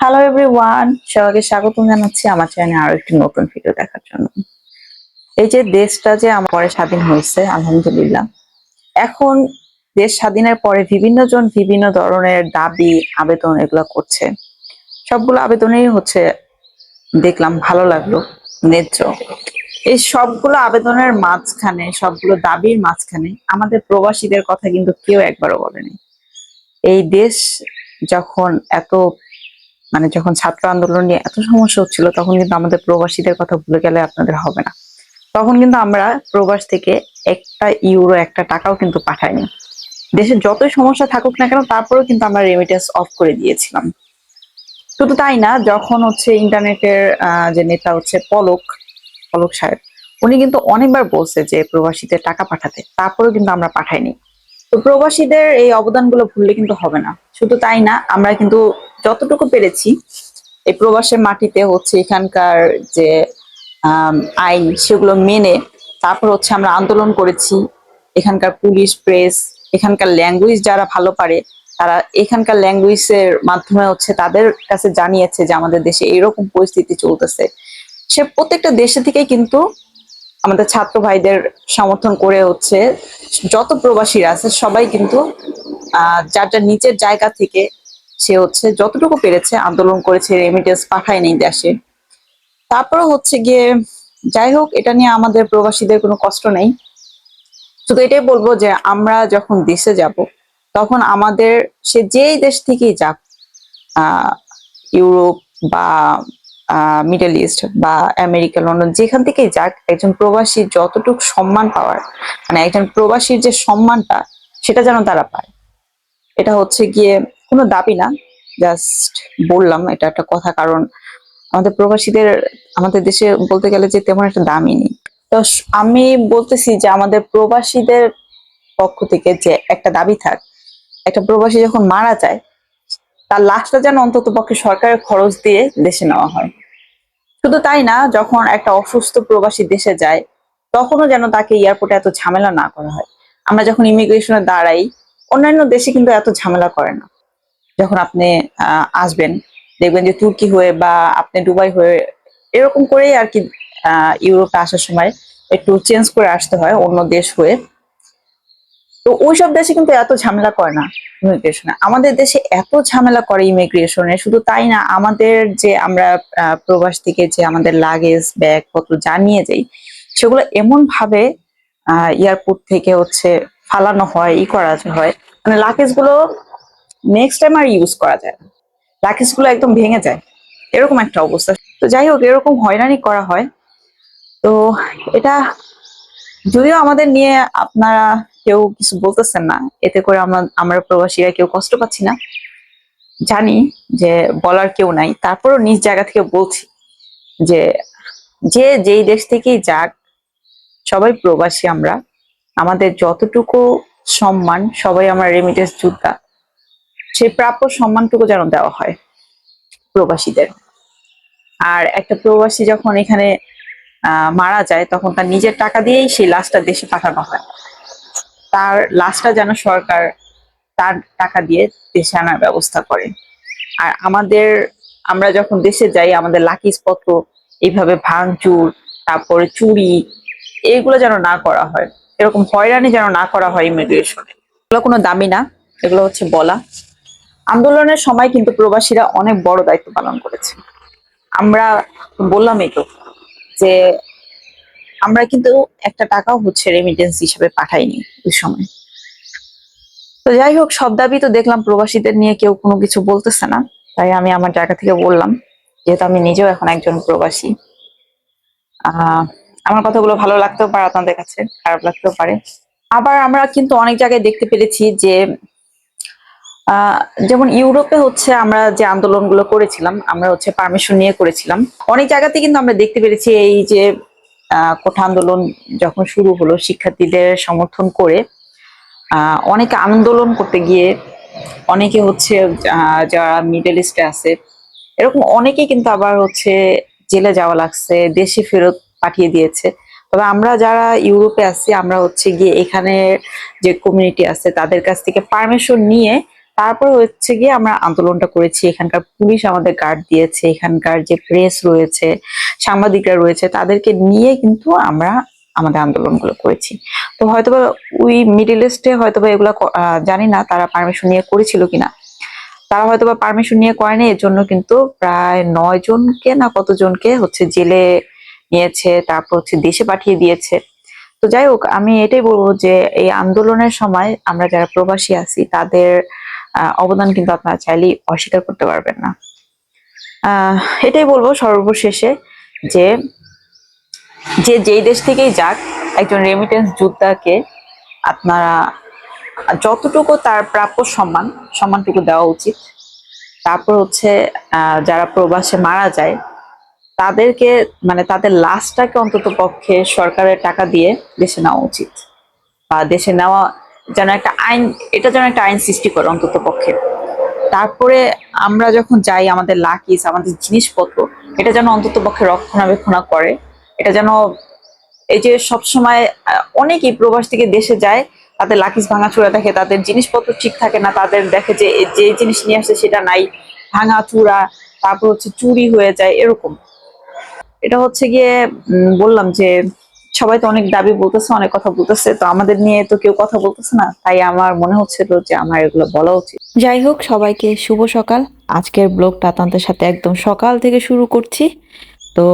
Hello everyone সবাইকে স্বাগতম জানাচ্ছি আমার চ্যানেলে আরও একটি নতুন ভিডিও দেখার জন্য। এই যে দেশটা যে আমার পরে স্বাধীন হয়েছে, আলহামদুলিল্লাহ। এখন দেশ স্বাধীনের পরে বিভিন্ন জন বিভিন্ন ধরনের দাবি, আবেদন এগুলো করছে। সবগুলো আবেদনেই হচ্ছে, দেখলাম ভালো লাগল, ন্যায্য। এই সবগুলো আবেদনের মাঝখানে, সবগুলো দাবির মাঝখানে আমাদের প্রবাসীদের কথা কিন্তু কেউ একবারও বলেনি। এই দেশ যখন এত মানে যখন ছাত্র আন্দোলন নিয়ে এত সমস্যা হচ্ছিল, তখন কিন্তু আমাদের প্রবাসীদের কথা ভুলে গেলে আপনাদের হবে না। তখন কিন্তু আমরা প্রবাস থেকে একটা ইউরো, একটা টাকাও কিন্তু পাঠাইনি। দেশে যতই সমস্যা থাকুক না কেন, তারপরেও কিন্তু আমরা রেমিটেন্স অফ করে দিয়েছিলাম। শুধু তাই না, যখন হচ্ছে ইন্টারনেটের যে নেতা হচ্ছে পলক পলক সাহেব, উনি কিন্তু অনেকবার বলছে যে প্রবাসীদের টাকা পাঠাতে। তারপরেও কিন্তু আমরা পাঠাইনি। তো প্রবাসীদের এই অবদানগুলো ভুললে কিন্তু হবে না। শুধু তাই না, আমরা কিন্তু যতটুকু পেরেছি, এই প্রবাসের মাটিতে হচ্ছে এখানকার যে আইন, সেগুলো মেনে তারপর হচ্ছে আমরা আন্দোলন করেছি। এখানকার পুলিশ, প্রেস, এখানকার ল্যাঙ্গুয়েজ যারা ভালো পারে, তারা এখানকার ল্যাঙ্গুয়েজের মাধ্যমে হচ্ছে তাদের কাছে জানিয়েছে যে আমাদের দেশে এরকম পরিস্থিতি চলতেছে। সে প্রত্যেকটা দেশে থেকেই কিন্তু আমাদের ছাত্র ভাইদের সমর্থন করে হচ্ছে যত প্রবাসীরা আছে, সবাই কিন্তু যার যার নিচের জায়গা থেকে সে হচ্ছে যতটুকু পেরেছে আন্দোলন করেছে রেমিটেন্স পাঠায় নেই দেশে। তারপরে হচ্ছে গিয়ে, যাই হোক, এটা নিয়ে আমাদের প্রবাসীদের কোনো কষ্ট নেই। শুধু এটাই বলব যে আমরা যখন দেশে যাব, তখন আমাদের, সে যেই দেশ থেকেই যাক ইউরোপ বা মিডল ইস্ট বা আমেরিকা লন্ডন যেখান থেকেই যাক, একজন প্রবাসী যতটুকু সম্মান পাওয়ার মানে একজন প্রবাসীর যে সম্মানটা, সেটা যেন তারা পায়। এটা হচ্ছে গিয়ে কোনো দাবি না, জাস্ট বললাম, এটা একটা কথা, কারণ আমাদের প্রবাসীদের, আমাদের দেশে বলতে গেলে যে তেমন একটা দামই নেই। তো আমি বলতেছি যে আমাদের প্রবাসীদের পক্ষ থেকে যে একটা দাবি থাক, একটা প্রবাসী যখন মারা যায় তার লাশটা যেন অন্তত পক্ষে সরকারের খরচ দিয়ে দেশে নেওয়া হয়। শুধু তাই না, যখন একটা অসুস্থ প্রবাসী দেশে যায়, তখনও যেন তাকে এয়ারপোর্টে এত ঝামেলা না করা হয়। আমরা যখন ইমিগ্রেশনে দাঁড়াই, অন্যান্য দেশে কিন্তু এত ঝামেলা করে না। যখন আপনি আসবেন, দেখবেন যে তুর্কি হয়ে বা আপনি দুবাই হয়ে, এরকম করেই আর কি ইউরোপে আসার সময় একটু চেঞ্জ করে আসতে হয় অন্য দেশ হয়ে। তো ওইসব দেশে কিন্তু এত ঝামেলা করে না ইমিগ্রেশনে আমাদের দেশে এত ঝামেলা করে ইমিগ্রেশনে শুধু তাই না, আমাদের যে আমরা প্রবাস থেকে যে আমাদের লাগেজ ব্যাগ পত্র জানিয়ে যাই, সেগুলো এমন ভাবে এয়ারপোর্ট থেকে হচ্ছে ফালানো হয়, ই করা হয় মানে লাগেজগুলো নেক্সট টাইম আর ইউজ করা যায় লাগেজগুলো একদম ভেঙে যায়। এরকম একটা অবস্থা। তো যাই হোক, এরকম হয়রানি করা হয়। তো এটা, যদিও আমাদের নিয়ে আপনারা কেউ কিছু বলতেছেন না, এতে করে আমরা আমরা প্রবাসীরা কেউ কষ্ট পাচ্ছি না। জানি যে বলার কেউ নাই, তারপরও নিজ জায়গা থেকে বলছি যে যে যেই দেশ থেকেই যাক, সবাই প্রবাসী আমরা, আমাদের যতটুকু সম্মান, সবাই আমরা রেমিটেন্স যোদ্ধা। সেই প্রাপ্য সম্মানটুকু যেন দেওয়া হয় প্রবাসীদের। আর একটা প্রবাসী যখন এখানে মারা যায়, তখন তার নিজের টাকা দিয়েই সেই লাশটা দেশে পাঠানো হয়। তার লাশটা যেন সরকার তার টাকা দিয়ে দেশে আনার ব্যবস্থা করে। আর আমাদের, আমরা যখন দেশে যাই, আমাদের লাকিজ পত্র এইভাবে ভাঙচুর, তারপরে চুরি এগুলো যেন না করা হয়। এরকম হয়রানি যেন না করা হয় ইমিগ্রেশনে এগুলো কোনো দামি না, এগুলো হচ্ছে বলা। আন্দোলনের সময় কিন্তু প্রবাসীরা অনেক বড় দায়িত্ব পালন করেছে। আমরা বললামই তো যে আমরা কিন্তু একটা টাকাও হচ্ছে রেমিটেন্স হিসেবে পাঠাইনি ওই সময়। তো যাই হোক, সব দাবি তো দেখলাম প্রবাসীদের নিয়ে কেউ কোনো কিছু বলতেছে না। তাই আমি আমার জায়গা থেকে বললাম, যেহেতু আমি নিজেও এখন একজন প্রবাসী আমার কথাগুলো ভালো লাগতেও পারে আপনাদের কাছে, খারাপ লাগতেও পারে। আবার আমরা কিন্তু অনেক জায়গায় দেখতে পেরেছি যে যেমন ইউরোপে হচ্ছে আমরা যে আন্দোলনগুলো করেছিলাম, আমরা হচ্ছে পারমিশন নিয়ে করেছিলাম। অনেক জায়গাতে কিন্তু আমরা দেখতে পেরেছি এই যে কোঠা আন্দোলন যখন শুরু হলো, শিক্ষার্থীদের সমর্থন করে অনেকে আন্দোলন করতে গিয়ে, অনেকে হচ্ছে যারা মিডল ইস্টে আছে, এরকম অনেকেই কিন্তু আবার হচ্ছে জেলে যাওয়া লাগছে, দেশে ফেরত পাঠিয়ে দিয়েছে। তবে আমরা যারা ইউরোপে আছি, আমরা হচ্ছে গিয়ে এখানে যে কমিউনিটি আছে, তাদের কাছ থেকে পারমিশন নিয়ে তারপর হচ্ছে গিয়ে আমরা আন্দোলনটা করেছি। এখানকার পুলিশ আমাদের গার্ড দিয়েছে। এখানকার যে প্রেস রয়েছে, সাংবাদিকরা রয়েছে, তাদেরকে নিয়ে কিন্তু আমরা আমাদের আন্দোলনগুলো করেছি। তো হয়তোবা ওই মিডিল ইস্টে হয়তোবা এগুলো জানি না তারা পারমিশন নিয়ে করেছিল কিনা। তারা হয়তোবা পারমিশন নিয়ে করেনি এর জন্য কিন্তু প্রায় নয় জনকে না কতজনকে হচ্ছে জেলে নিয়েছে, তারপর হচ্ছে দেশে পাঠিয়ে দিয়েছে। তো যাই হোক, আমি এটাই বলব যে এই আন্দোলনের সময় আমরা যারা প্রবাসী আছি, তাদের অবদান কিন্তু আপনারা চাইলেই অস্বীকার করতে পারবেন না। এটাই বলব সর্বশেষে যে যে যেই দেশ থেকেই যাক, একজন রেমিটেন্স যোদ্ধাকে আপনারা যতটুকু তার প্রাপ্য সম্মান, সম্মানটুকু দেওয়া উচিত। তারপর হচ্ছে যারা প্রবাসে মারা যায়, তাদেরকে মানে তাদের লাশটাকে অন্তত পক্ষে সরকারের টাকা দিয়ে দেশে নেওয়া উচিত। বা দেশে নেওয়া যেন একটা আইন, এটা যেন একটা আইন সৃষ্টি করে অন্তত পক্ষে। তারপরে আমরা যখন যাই আমাদের লাকিস আমাদের জিনিসপত্র, এটা যেন অন্তত পক্ষে রক্ষণাবেক্ষণ করে। এটা যেন এই যে সবসময় অনেকেই প্রবাস থেকে দেশে যায়, তাদের লাকিস ভাঙাচুরা দেখে, তাদের জিনিসপত্র ঠিক থাকে না, তাদের দেখে যে যে জিনিস নিয়ে আসছে সেটা নাই ভাঙাচুরা তারপর হচ্ছে চুরি হয়ে যায়, এরকম। এটা হচ্ছে গিয়ে বললাম যে সবাই তো অনেক দাবি বলতেছে, অনেক কথা বলতেছে, তো আমাদের নিয়ে তো কেউ কথা বলতেছে না। তাই আমার মনে হচ্ছিল যে আমার এগুলো বলা উচিত। যাই হোক, সবাইকে শুভ সকাল। আজকের ব্লগটা আপনাদের সাথে একদম সকাল থেকে শুরু করছি। তো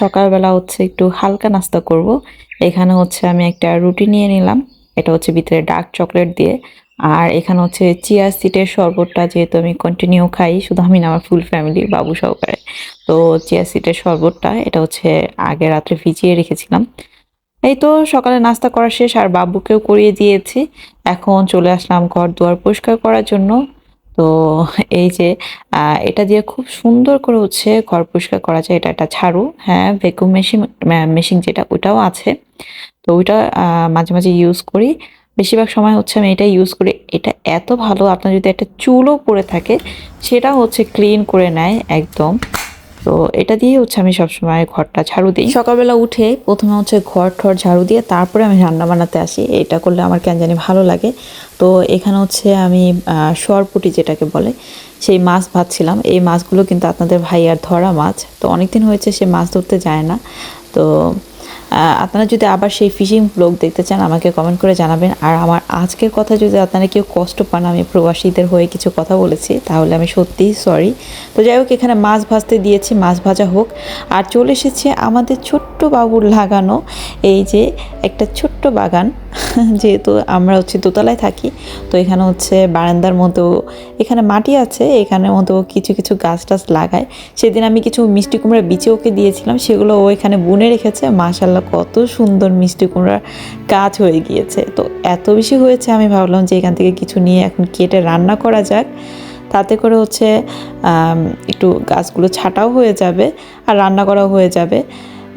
সকালবেলা হচ্ছে একটু হালকা নাস্তা করব। এখানে হচ্ছে আমি একটা রুটি নিয়ে নিলাম। এটা হচ্ছে ভিতরে ডার্ক চকলেট দিয়ে। আর এখানে হচ্ছে চিয়া সিটের শরবতটা যেহেতু আমি কন্টিনিউ খাই, শুধু আমি না, আমার ফুল ফ্যামিলি বাবু সহকারে। তো চিয়া সিটের শরবতটা, এটা হচ্ছে আগে রাত্রে ভিজিয়ে রেখেছিলাম। এই তো সকালে নাস্তা করা শেষ আর বাবুকেও করিয়ে দিয়েছি। এখন চলে আসলাম ঘর দুয়ার পরিষ্কার করার জন্য। তো এই যে এটা দিয়ে খুব সুন্দর করে হচ্ছে ঘর পরিষ্কার করা যায়। এটা একটা ঝাড়ু হ্যাঁ ভ্যাকুম মেশিন মেশিন যেটা, ওটাও আছে। তো ওইটা মাঝে মাঝে ইউজ করি। বেশিরভাগ সময় হচ্ছে আমি এটা ইউজ করি। এটা এত ভালো, আপনার যদি একটা চুলও পড়ে থাকে সেটা হচ্ছে ক্লিন করে নেয় একদম। তো এটা দিয়ে হচ্ছে আমি সবসময় ঘরটা ঝাড়ু দিই। সকালবেলা উঠে প্রথমে হচ্ছে ঘর ঠর ঝাড়ু দিয়ে তারপরে আমি রান্না বানাতে আসি। এটা করলে আমার কেন জানি ভালো লাগে। তো এখানে হচ্ছে আমি সরপুটি যেটাকে বলে, সেই মাছ ভাজছিলাম। এই মাছগুলো কিন্তু আপনাদের ভাইয়ার ধরা মাছ। তো অনেক দিন হয়েছে সে মাছ ধরতে যায় না। তো আপনারা যদি আবার সেই ফিশিং ব্লগ দেখতে চান, আমাকে কমেন্ট করে জানাবেন। আর আমার আজকের কথা যদি আপনারা কেউ কষ্ট পান, আমি প্রবাসীদের হয়ে কিছু কথা বলেছি, তাহলে আমি সত্যিই সরি তো যাই হোক, এখানে মাছ ভাজতে দিয়েছি, মাছ ভাজা হোক। আর চলে এসেছে আমাদের ছোট্ট বাবুর লাগানো এই যে একটা ছোট্ট বাগান। যেহেতু আমরা হচ্ছে দোতলায় থাকি, তো এখানে হচ্ছে বারান্দার মতো, এখানে মাটি আছে এখানে মতো কিছু কিছু গাছ টাছ লাগায়। সেদিন আমি কিছু মিষ্টি কুমড়া বিচে ওকে দিয়েছিলাম, সেগুলো ও এখানে বুনে রেখেছে। মাশাল্লাহ কত সুন্দর মিষ্টি কুমড়ার গাছ হয়ে গিয়েছে। তো এত বেশি হয়েছে, আমি ভাবলাম যে এখান থেকে কিছু নিয়ে এখন কেটে রান্না করা যাক। তাতে করে হচ্ছে একটু গাছগুলো ছাটাও হয়ে যাবে আর রান্না করাও হয়ে যাবে।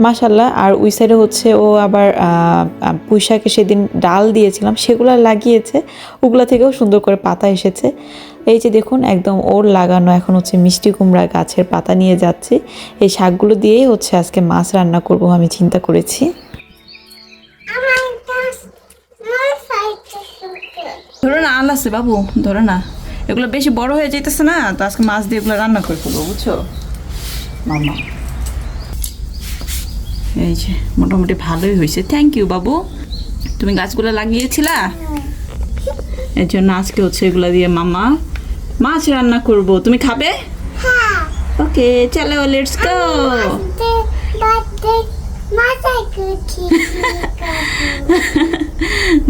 মাশাল্লাহ আর ওই সাইডে হচ্ছে ও আবার পুঁই শাকে সেদিন ডাল দিয়েছিলাম সেগুলো লাগিয়েছে ওগুলো থেকেও সুন্দর করে পাতা এসেছে। এই যে দেখুন একদম ওর লাগানো এখন হচ্ছে মিষ্টি কুমড়া গাছের পাতা নিয়ে যাচ্ছি। এই শাকগুলো দিয়েই হচ্ছে আজকে মাছ রান্না করব আমি চিন্তা করেছি। ধরো না আল আছে বাবু ধরো না। এগুলো বেশি বড় হয়ে যাইতেছে না তো আজকে মাছ দিয়ে এগুলো রান্না করে ফেলব বুঝছ? মামা। এই যে মোটামুটি ভালোই হয়েছে। থ্যাংক ইউ বাবু। তুমি গাছগুলো লাগিয়েছিলা? এর জন্য আজকে হচ্ছে এগুলো দিয়ে মামা মাছ রান্না করব। তুমি খাবে? হ্যাঁ। ওকে চলো লেটস গো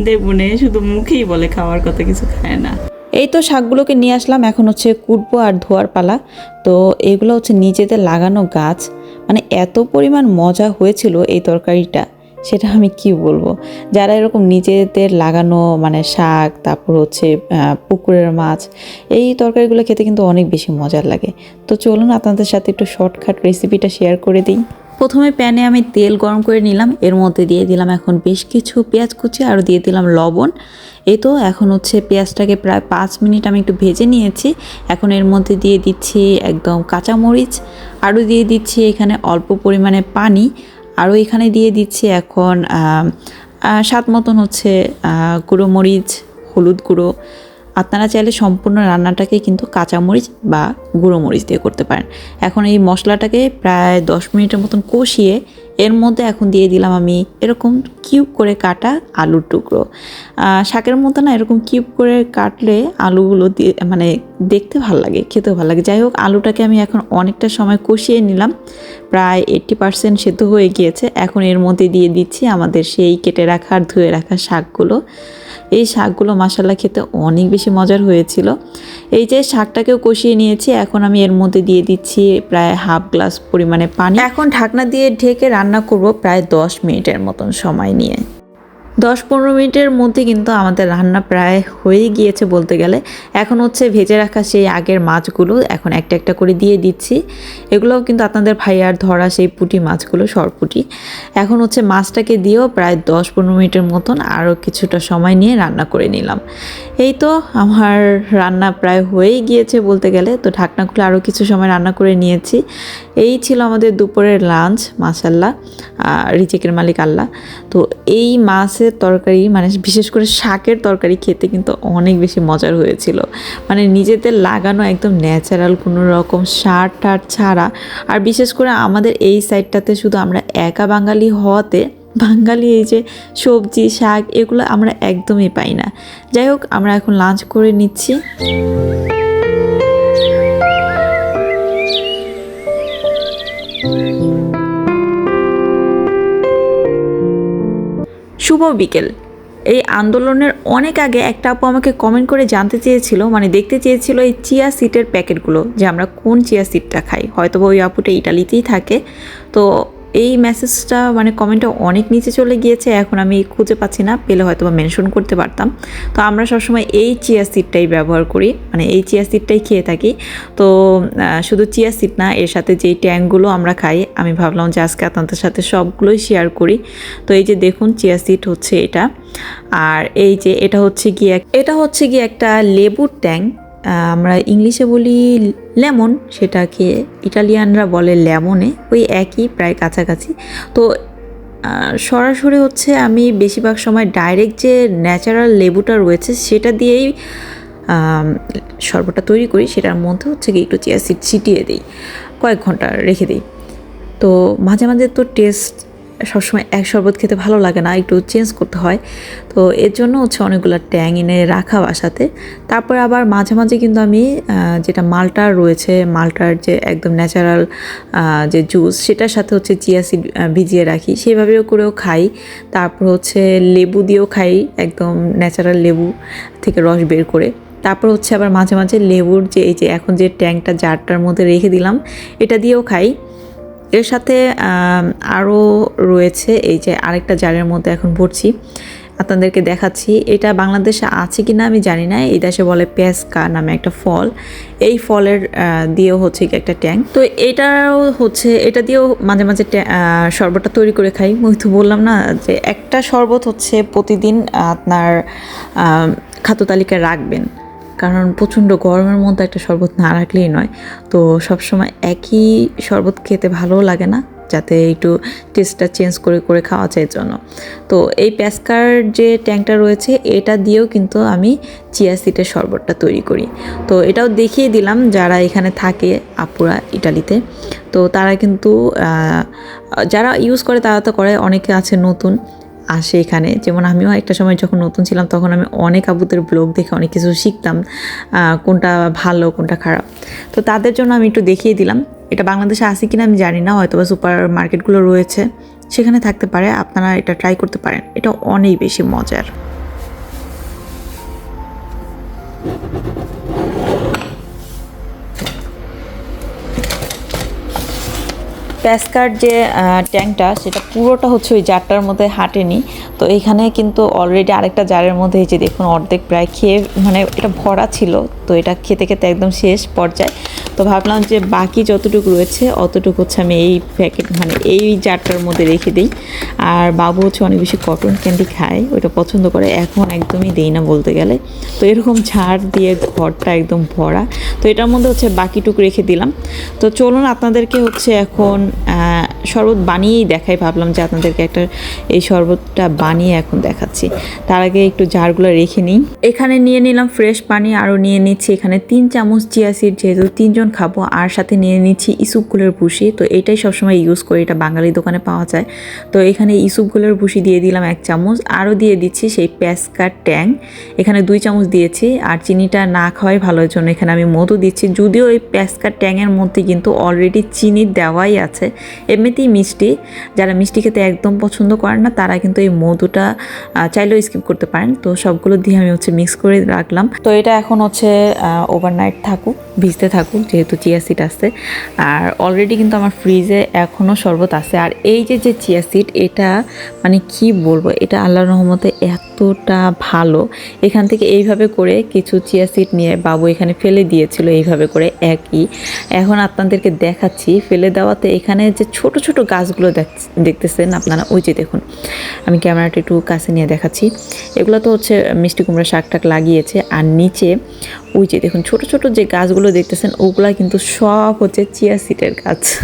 দেবুনে শুধু মুখেই বলে খাওয়ার কথা কিছু খায় না। এই তো শাকগুলোকে নিয়ে আসলাম এখন হচ্ছে কুটবো আর ধোয়ার পালা। তো এগুলো হচ্ছে নিজেদের লাগানো গাছ। মানে এত পরিমাণ মজা হয়েছিল এই তরকারিটা, সেটা আমি কি বলব? যারা এরকম নিজেদের লাগানো মানে শাক, তারপর হচ্ছে পুকুরের মাছ, এই তরকারিগুলো খেতে কিন্তু অনেক বেশি মজার লাগে। তো চলুন আপনাদের সাথে একটু শর্টকাট রেসিপিটা শেয়ার করে দিই। প্রথমে প্যানে আমি তেল গরম করে নিলাম, এর মধ্যে দিয়ে দিলাম এখন বেশ কিছু পেঁয়াজ কুচি আর দিয়ে দিলাম লবণ। এই তো এখন হচ্ছে পেঁয়াজটাকে প্রায় পাঁচ মিনিট আমি একটু ভেজে নিয়েছি। এখন এর মধ্যে দিয়ে দিচ্ছি একদম কাঁচামরিচ, আরও দিয়ে দিচ্ছি এখানে অল্প পরিমাণে পানি, আরও এখানে দিয়ে দিচ্ছি এখন স্বাদ মতন হচ্ছে গুঁড়ো মরিচ, হলুদ গুঁড়ো। আপনারা চাইলে সম্পূর্ণ রান্নাটাকে কিন্তু কাঁচামরিচ বা গুঁড়ো মরিচ দিয়ে করতে পারেন। এখন এই মশলাটাকে প্রায় দশ মিনিটের মতন কষিয়ে এর মধ্যে এখন দিয়ে দিলাম আমি এরকম কিউব করে কাটা আলুর টুকরো। শাকের মতো না এরকম কিউব করে কাটলে আলুগুলো দিয়ে মানে দেখতে ভালো লাগে, খেতেও ভালো লাগে। যাই হোক, আলুটাকে আমি এখন অনেকটা সময় কষিয়ে নিলাম। প্রায় এইট্টি পার্সেন্ট সেদ্ধ হয়ে গিয়েছে। এখন এর মধ্যে দিয়ে দিচ্ছি আমাদের সেই কেটে রাখা আর ধুয়ে রাখা শাকগুলো। এই শাকগুলো মাসাল্লা খেতে অনেক বেশি মজার হয়েছিল। এই যে শাকটাকেও কষিয়ে নিয়েছি, এখন আমি এর মধ্যে দিয়ে দিচ্ছি প্রায় হাফ গ্লাস পরিমাণে পানি। এখন ঢাকনা দিয়ে ঢেকে রান্না করব প্রায় দশ মিনিটের মতন সময় নিয়ে। দশ পনেরো মিনিটের মধ্যে কিন্তু আমাদের রান্না প্রায় হয়ে গিয়েছে বলতে গেলে। এখন হচ্ছে ভেজে রাখা সেই আগের মাছগুলো এখন একটা একটা করে দিয়ে দিচ্ছি। এগুলোও কিন্তু আপনাদের ভাইয়ার ধরা সেই পুঁটি মাছগুলো, সরপুটি। এখন হচ্ছে মাছটাকে দিয়েও প্রায় দশ পনেরো মিনিটের মতন আরও কিছুটা সময় নিয়ে রান্না করে নিলাম। এই তো আমার রান্না প্রায় হয়েই গিয়েছে বলতে গেলে। তো ঢাকনা খুলে আরও কিছু সময় রান্না করে নিয়েছি। এই ছিল আমাদের দুপুরের লাঞ্চ মাসাল্লাহ রিচেকের মালিক আল্লাহ। তো এই মাছের তরকারি মানে বিশেষ করে শাকের তরকারি খেতে কিন্তু অনেক বেশি মজার হয়েছিল। মানে নিজেদের লাগানো একদম ন্যাচারাল কোনো রকম সার টার ছাড়া। আর বিশেষ করে আমাদের এই সাইডটাতে শুধু আমরা একা বাঙালি হওয়াতে, বাঙালি এই যে সবজি, শাক, এগুলো আমরা একদমই পাই না। যাই হোক, আমরা এখন লাঞ্চ করে নিচ্ছি। শুভ বিকেল। এই আন্দোলনের অনেক আগে একটা আপু আমাকে কমেন্ট করে জানতে চেয়েছিল মানে দেখতে চেয়েছিল এই চিয়া সিটের প্যাকেটগুলো যে আমরা কোন চিয়া সিটটা খাই। হয়তো ওই আপুটা ইটালিতেই থাকে। তো এই মেসেজটা মানে কমেন্টটা অনেক নিচে চলে গিয়েছে, এখন আমি খুঁজে পাচ্ছি না, পেলে হয়তো বা মেনশন করতে পারতাম। তো আমরা সবসময় এই চিয়া সিটটাই ব্যবহার করি মানে এই চিয়া সিটটাই খেয়ে থাকি। তো শুধু চিয়া সিট না, এর সাথে যেই ট্যাঙ্কগুলো আমরা খাই, আমি ভাবলাম যে আজকে আপনাদের সাথে সবগুলোই শেয়ার করি। তো এই যে দেখুন চিয়া সিট হচ্ছে এটা। আর এই যে এটা হচ্ছে গিয়ে এটা হচ্ছে গিয়ে একটা লেবুর ট্যাঙ্ক আমরা ইংলিশে বলি লেমন সেটাকে ইটালিয়ানরা বলে লেমনে ওই একই প্রায় কাছাকাছি। তো সরাসরি হচ্ছে আমি বেশিরভাগ সময় ডাইরেক্ট যে ন্যাচারাল লেবুটা রয়েছে সেটা দিয়েই আম, শরবতটা তৈরি করি। সেটার মধ্যে হচ্ছে কি একটু চিয়া সিড ছিটিয়ে দিই কয়েক ঘণ্টা রেখে দিই। তো মাঝে মাঝে তো টেস্ট সবসময় এক শরবত খেতে ভালো লাগে না, একটু চেঞ্জ করতে হয়। তো এর জন্য হচ্ছে অনেকগুলো ট্যাং এনে রাখা বাসাতে। তারপর আবার মাঝে মাঝে কিন্তু আমি যেটা মালটার রয়েছে, মালটার যে একদম ন্যাচারাল যে জুস সেটার সাথে হচ্ছে চিয়া সিড ভিজিয়ে রাখি। সেভাবেও করেও খাই। তারপর হচ্ছে লেবু দিয়েও খাই, একদম ন্যাচারাল লেবু থেকে রস বের করে। তারপর হচ্ছে আবার মাঝে মাঝে লেবুর যে, এই যে এখন যে ট্যাঙ্কটা জারটার মধ্যে রেখে দিলাম, এটা দিয়েও খাই। এর সাথে আরও রয়েছে এই যে আরেকটা জারের মধ্যে এখন ভরছি। আপনাদেরকে দেখাচ্ছি, এটা বাংলাদেশে আছে কি না আমি জানি না, এই দেশে বলে পেসকা নামে একটা ফল। এই ফলের দিয়েও হচ্ছে কি একটা ট্যাঙ্ক। তো এটাও হচ্ছে, এটা দিয়েও মাঝে মাঝে শরবতটা তৈরি করে খাই। মই তো বললাম না যে একটা শরবত হচ্ছে প্রতিদিন আপনার খাদ্য তালিকায় রাখবেন। কারণ প্রচণ্ড গরমের মধ্যে একটা শরবত না রাখলেই নয়। তো সবসময় একই শরবত খেতে ভালোও লাগে না, যাতে একটু টেস্টটা চেঞ্জ করে করে খাওয়া এর জন্য। তো এই প্যাসকার যে ট্যাঙ্কটা রয়েছে, এটা দিয়েও কিন্তু আমি চিয়া সিটের শরবতটা তৈরি করি। তো এটাও দেখিয়ে দিলাম যারা এখানে থাকে আপুরা ইটালিতে। তো তারা কিন্তু যারা ইউজ করে তারা তো করে, অনেকে আছে নতুন। আসে এখানে। যেমন আমিও একটা সময় যখন নতুন ছিলাম, তখন আমি অনেক আবুদের ব্লগ দেখে অনেক কিছু শিখতাম কোনটা ভালো, কোনটা খারাপ। তো তাদের জন্য আমি একটু দেখিয়ে দিলাম, এটা বাংলাদেশে আছে কিনা আমি জানি না হয়তো বা সুপার মার্কেটগুলো রয়েছে, সেখানে থাকতে পারে, আপনারা এটা ট্রাই করতে পারেন। এটা অনেক বেশি মজার। প্যাসকার যে ট্যাঙ্কটা সেটা পুরোটা হচ্ছে ওই জারটার মধ্যে হাঁটেনি। তো এখানে কিন্তু অলরেডি আরেকটা জারের মধ্যে এই যে দেখুন, অর্ধেক প্রায় খেয়ে মানে এটা ভরা ছিল, তো এটা খেতে খেতে একদম শেষ পর্যায়ে। তো ভাবলাম যে বাকি যতটুকু রয়েছে, অতটুকু হচ্ছে আমি এই প্যাকেট মানে এই জারটার মধ্যে রেখে দিই। আর বাবু হচ্ছে অনেক বেশি কটন ক্যান্ডি খায় ওইটা পছন্দ করে, এখন একদমই দেই না বলতে গেলে। তো এরকম ঝাড় দিয়ে ঘরটা একদম ভরা। তো এটার মধ্যে হচ্ছে বাকিটুকু রেখে দিলাম। তো চলুন আপনাদেরকে হচ্ছে এখন শরবত বানিয়েই দেখাই। ভাবলাম যে আপনাদেরকে একটা এই শরবতটা বানিয়ে এখন দেখাচ্ছি। তার আগে একটু জারগুলো রেখে নিই। এখানে নিয়ে নিলাম ফ্রেশ পানি, আরও নিয়ে নিচ্ছি এখানে তিন চামচ চিয়া সিড, যেহেতু তিনজন খাব, আর সাথে নিয়ে নিচ্ছি ইসুপগুলোর ভুসি। তো এটাই সবসময় ইউজ করি, এটা বাঙালি দোকানে পাওয়া যায়। তো এখানে ইসুপগুলোর ভুসি দিয়ে দিলাম এক চামচ, আরও দিয়ে দিচ্ছি সেই প্যাসকার ট্যাং। এখানে দুই চামচ দিয়েছি, আর চিনিটা না খাওয়াই ভালো জন্য। এখানে আমি মধু দিচ্ছি, যদিও এই প্যাসকার ট্যাংয়ের মধ্যে কিন্তু অলরেডি চিনি দেওয়াই আছে। এমনিতেই মিষ্টি, যারা মিষ্টি খেতে একদম পছন্দ করেন না, তারা কিন্তু এই মধুটা চাইলেও স্কিপ করতে পারেন। তো সবগুলো দিয়ে আমি হচ্ছে মিক্স করে রাখলাম। তো এটা এখন হচ্ছে ওভারনাইট থাকুক, ভিজতে থাকুক, যেহেতু চিয়া সিড আছে। আর অলরেডি কিন্তু আমার ফ্রিজে এখনও শরবত আছে। আর এই যে যে চিয়া সিড এটা মানে কি বলব? এটা আল্লাহর রহমতে এতটা ভালো। এখান থেকে এইভাবে করে কিছু চিয়া সিড নিয়ে বাবু এখানে ফেলে দিয়েছিল, এইভাবে করে একই। এখন আপনাদেরকে দেখাচ্ছি, ফেলে দেওয়াতে এখানে যে ছোট ছোট গাছগুলো দেখ- দেখতেছেন আপনারা, ওই যে দেখুন। আমি ক্যামেরাটা একটু কাছে নিয়ে দেখাচ্ছি। এগুলো তো হচ্ছে মিষ্টি কুমড়া শাক টাক লাগিয়েছে, আর নিচে ওই যে দেখুন, ছোট ছোট যে গাছগুলো দেখতেছেন, ওগুলা কিন্তু সব হচ্ছে চিয়া সিটের গাছ।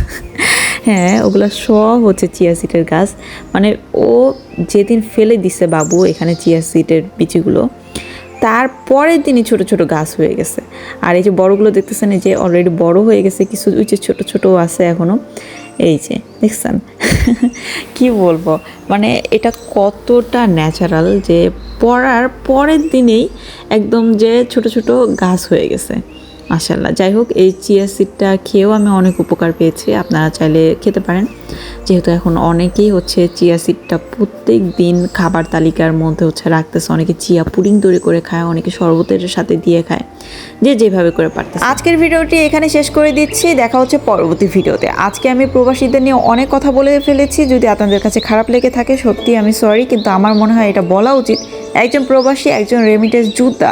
হ্যাঁ ওগুলো সব হচ্ছে চিয়া সিটের গাছ। মানে ও যেদিন ফেলে দিছে বাবু এখানে চিয়া সিটের বিচিগুলো তারপরের দিনই ছোট ছোট গাছ হয়ে গেছে। আর এই যে বড়গুলো দেখতেছেন, এই যে অলরেডি বড় হয়ে গেছে, কিছু ওই যে ছোটো ছোটো আছে এখনও এই যে, দেখছেন? কি বলব? মানে এটা কতটা ন্যাচারাল যে পড়ার পরের দিনেই একদম যে ছোট ছোট গাছ হয়ে গেছে। মাসাল্লাহ যাই হোক এই চিয়া সিডটা খেয়েও আমি অনেক উপকার পেয়েছি। আপনারা চাইলে খেতে পারেন। যেহেতু এখন অনেকেই হচ্ছে চিয়া সিডটা প্রত্যেক দিন খাবার তালিকার মধ্যে হচ্ছে রাখতেছে। অনেকে চিয়া পুডিং তৈরি করে খায়, অনেকে শরবতের সাথে দিয়ে খায়। যে যেভাবে করে পারতেছে। আজকের ভিডিওটি এখানে শেষ করে দিচ্ছি। দেখা হচ্ছে পরবর্তী ভিডিওতে। আজকে আমি প্রবাসীদের নিয়ে অনেক কথা বলে ফেলেছি। যদি আপনাদের কাছে খারাপ লেগে থাকে, সত্যি আমি সরি, কিন্তু আমার মনে হয় এটা বলা উচিত। একজন প্রবাসী, একজন রেমিটেন্স যোদ্ধা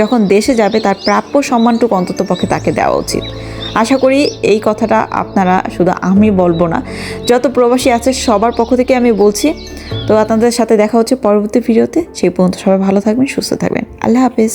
যখন দেশে যাবে, তার প্রাপ্য সম্মানটুকু অন্তত পক্ষে তাকে দেওয়া উচিত। আশা করি এই কথাটা আপনারা শুধু আমি বলব না, যত প্রবাসী আছে সবার পক্ষ থেকে আমি বলছি। তো আপনাদের সাথে দেখা হচ্ছে পরবর্তী ভিডিওতে, সেই পর্যন্ত সবাই ভালো থাকবেন, সুস্থ থাকবেন। আল্লাহ হাফেজ।